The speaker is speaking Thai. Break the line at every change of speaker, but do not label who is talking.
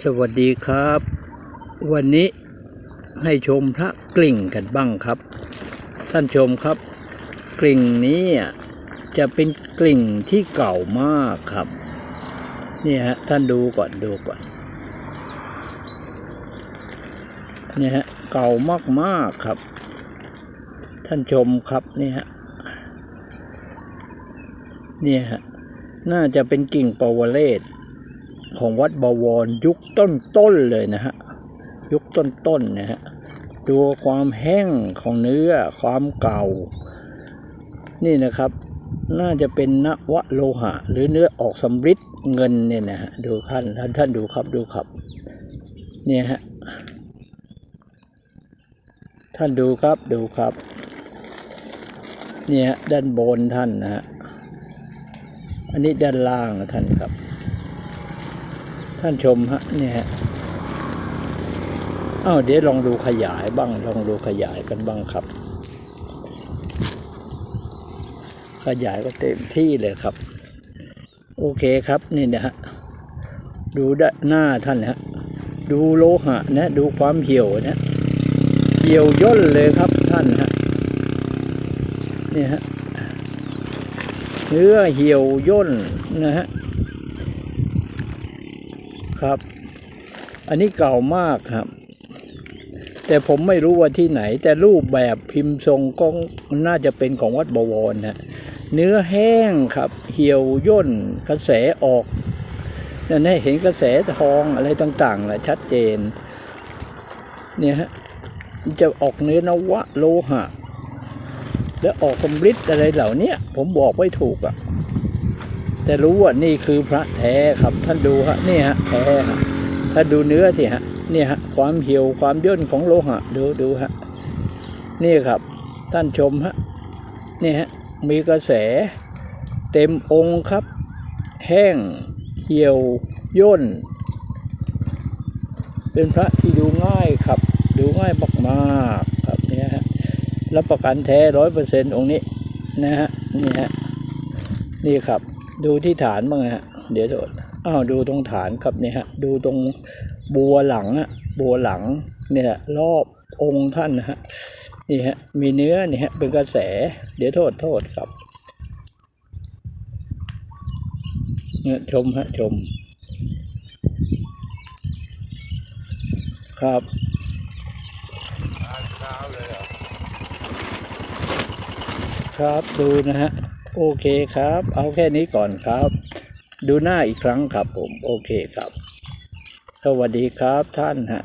สวัสดีครับ วันนี้ให้ชมพระกลิ่งกันบ้างครับ ท่านชมครับ กลิ่งนี้จะเป็นกลิ่งที่เก่ามากครับนี่ฮะท่านดูก่อนดูก่อนนี่ฮะเก่ามากๆครับ ท่านชมครับนี่ฮะนี่ฮะน่าจะเป็นกิ่งปวเรศ ของวัดบวรยุคต้นๆเลยนะฮะยุคต้นๆนะฮะดูความแห้งของเนื้อความเก่า นี่นะครับ น่าจะเป็นนวโลหะ หรือเนื้อออกสำริดเงินเนี่ยนะฮะดูท่านท่านท่านดูครับดูครับ เนี่ยฮะท่านดูครับดูครับ เนี่ยด้านบนท่านนะฮะอันนี้ด้านล่างท่านครับ ท่านชมฮะนี่ฮะอ้าวเดี๋ยวลองดูขยายบ้าง ลองดูขยายกันบ้างครับ ขยายก็เต็มที่เลยครับ โอเคครับนี่นะฮะดูด้านหน้าท่านนะฮะดูโลหะนะ ดูความเหี่ยวนะเหี่ยวย่นเลยครับท่านฮะนี่ฮะเนื้อเหี่ยวย่นนะฮะ ครับ อันนี้เก่ามากครับ แต่ผมไม่รู้ว่าที่ไหน แต่รูปแบบพิมพ์ทรงก็น่าจะเป็นของวัดบวรนะเนื้อแห้งครับ เหี่ยวย่นกระแสออกนั่นเห็นกระแสทองอะไรต่างๆแหละชัดเจน เนี่ยฮะจะออกเนื้อนวะโลหะ และออกคมฤทธิ์อะไรเหล่านี้ผมบอกไม่ถูกอะ่ะ แต่รู้ว่านี่คือพระแท้ครับท่านดูฮะนี่ฮะแท้ฮะถ้าดูเนื้อสิฮะนี่ฮะความเหี่ยวความย่นของโลหะดูดูฮะนี่ครับท่านชมฮะนี่ฮะมีกระแส เต็มองค์ครับ แห้งเหี่ยวย่น เป็นพระที่ดูง่ายครับ ดูง่ายมากๆครับเนี่ยฮะรับประกันแท้ร้อยเปอร์เซ็นต์องค์นี้นะฮะนี่ฮะนี่ครับ ดูที่ฐานบ้างนะฮะ เดี๋ยวโดดอ้าวดูตรงฐานครับเนี่ยฮะ ดูตรงบัวหลังอะบัวหลังเนี่ยรอบองค์ท่านนะฮะนี่ฮะมีเนื้อนี่ฮะเป็นกระแส เดี๋ยวโทษโทษครับเนี่ยชมฮะชม ครับครับดูนะฮะ โอเคครับ เอาแค่นี้ก่อนครับ ดูหน้าอีกครั้งครับผม โอเคครับ สวัสดีครับท่านฮะ